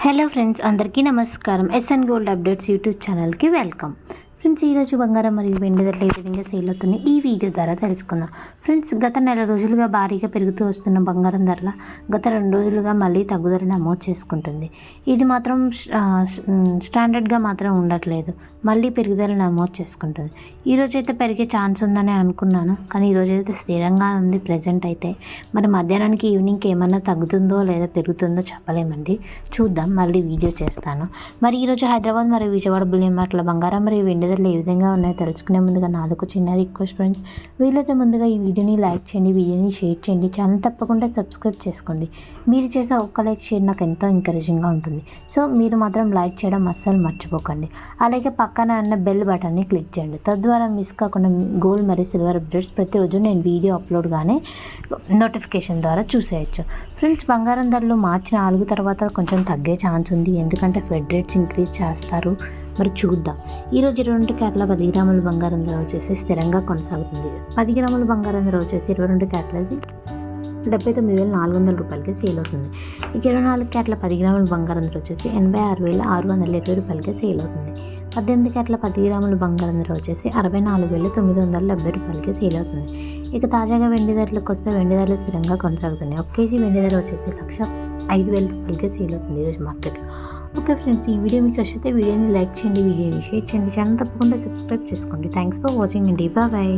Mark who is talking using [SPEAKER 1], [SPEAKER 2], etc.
[SPEAKER 1] Hello friends అందరికీ నమస్కారం SN gold updates YouTube ఛానల్కి వెల్కమ్ ఫ్రెండ్స్ ఈరోజు బంగారం మరియు వెండి ధరలు ఏ విధంగా సేల్ అవుతున్నాయి? ఈ వీడియో ద్వారా తెలుసుకుందాం. ఫ్రెండ్స్ గత నెల రోజులుగా భారీగా పెరుగుతూ వస్తున్న బంగారం ధరల గత రెండు రోజులుగా మళ్ళీ తగ్గుదల నమోదు చేసుకుంటుంది. ఇది మాత్రం స్టాండర్డ్గా మాత్రం ఉండట్లేదు. మళ్ళీ పెరుగుదల నమోదు చేసుకుంటుంది. ఈ రోజు అయితే పెరిగే ఛాన్స్ ఉందని అనుకున్నాను. కానీ ఈరోజు అయితే స్థిరంగా ఉంది ప్రజెంట్ అయితే. మరి మధ్యాహ్నానికి ఈవినింగ్కి ఏమన్నా తగ్గుతుందో లేదా పెరుగుతుందో చెప్పలేమండి. చూద్దాం మళ్ళీ వీడియో చేస్తాను. మరి ఈరోజు హైదరాబాద్ మరియు విజయవాడ బుల్లి మార్ట్ల బంగారం మరియు వెండి ధరలు ఏ విధంగా ఉన్నాయో తెలుసుకునే ముందుగా నాదొక చిన్న రిక్వెస్ట్ ఫ్రెండ్స్. వీలైతే ముందుగా ఈ వీడియోని లైక్ చేయండి వీడియోని షేర్ చేయండి ఛానల్ తప్పకుండా సబ్స్క్రైబ్ చేసుకోండి. మీరు చేసే ఒక్క లైక్ షేర్ నాకు ఎంతో ఎంకరేజింగ్గా ఉంటుంది. సో మీరు మాత్రం లైక్ చేయడం అస్సలు మర్చిపోకండి. అలాగే పక్కన ఉన్న బెల్ బటన్ని క్లిక్ చేయండి. తద్వారా మిస్ కాకుండా గోల్డ్ మరియు సిల్వర్ అప్డేట్స్ ప్రతిరోజు నేను వీడియో అప్లోడ్ కానీ నోటిఫికేషన్ ద్వారా చూసేయచ్చు. ఫ్రెండ్స్ బంగారం ధరలు మార్చి నాలుగు తర్వాత కొంచెం తగ్గే ఛాన్స్ ఉంది. ఎందుకంటే ఫెడ్ రేట్స్ ఇంక్రీజ్ చేస్తారు. మరి చూద్దాం. ఈరోజు ఇరవై రెండు క్యారెట్ల పది గ్రాముల బంగారం ధర వచ్చేసి స్థిరంగా కొనసాగుతుంది. పది గ్రాముల బంగారం ధర వచ్చేసి ఇరవై రెండు క్యారెట్లది డెబ్బై తొమ్మిది వేల నాలుగు వందల రూపాయలకి సేల్ అవుతుంది. ఇక ఇరవై నాలుగు క్యారెట్ల పది గ్రాముల బంగారం ధర వచ్చేసి ఎనభై ఆరు వేల ఆరు వందల ఇరవై రూపాయలకి సేల్ అవుతుంది. పద్దెనిమిది క్యారెట్ల పది గ్రాముల బంగారం ధర వచ్చేసి అరవై నాలుగు వేల తొమ్మిది వందల డెబ్బై రూపాయలకి సేల్ అవుతుంది. ఇక తాజాగా వెండి ధరలకు వస్తే వెండి ధరలు స్థిరంగా కొనసాగుతున్నాయి. ఒక కేజీ వెండి ధర వచ్చేసి లక్ష ఐదు వేల రూపాయలకి సేల్ అవుతుంది ఈరోజు మార్కెట్లో. ఓకే ఫ్రెండ్స్ ఈ వీడియో మీకు నచ్చితే వీడియోని లైక్ చేయండి వీడియోని షేర్ చేయండి ఛానల్ తప్పకుండా సబ్స్క్రైబ్ చేసుకోండి. థ్యాంక్స్ ఫర్ వాచింగ్ అండి. బాయ్